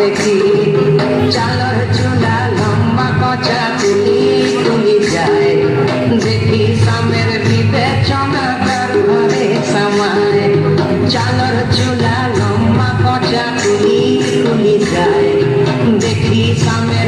দেখি চালর চুলা, লম্বা কচা চুলি তুমি যায়। দেখি সামের বিবে চমকার ঘরে সামায় চালর চুলা, লম্বা কচা চুলি তুমি যায়। দেখি সামের